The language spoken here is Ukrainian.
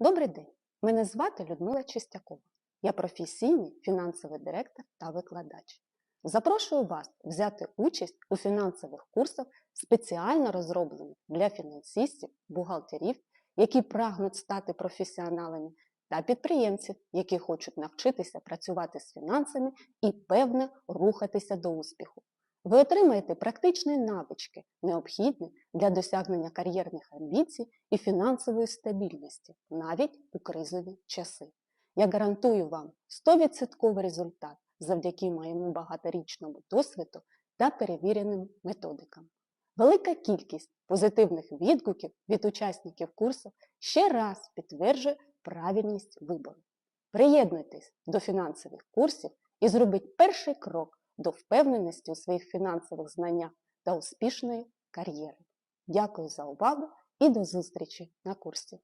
Добрий день! Мене звати Людмила Чистякова. Я професійний фінансовий директор та викладач. Запрошую вас взяти участь у фінансових курсах, спеціально розроблених для фінансистів, бухгалтерів, які прагнуть стати професіоналами, та підприємців, які хочуть навчитися працювати з фінансами і певне рухатися до успіху. Ви отримаєте практичні навички, необхідні для досягнення кар'єрних амбіцій і фінансової стабільності, навіть у кризові часи. Я гарантую вам 100% результат завдяки моєму багаторічному досвіду та перевіреним методикам. Велика кількість позитивних відгуків від учасників курсу ще раз підтверджує правильність вибору. Приєднуйтесь до фінансових курсів і зробіть перший крок до впевненості у своїх фінансових знаннях та успішної кар'єри. Дякую за увагу і до зустрічі на курсі!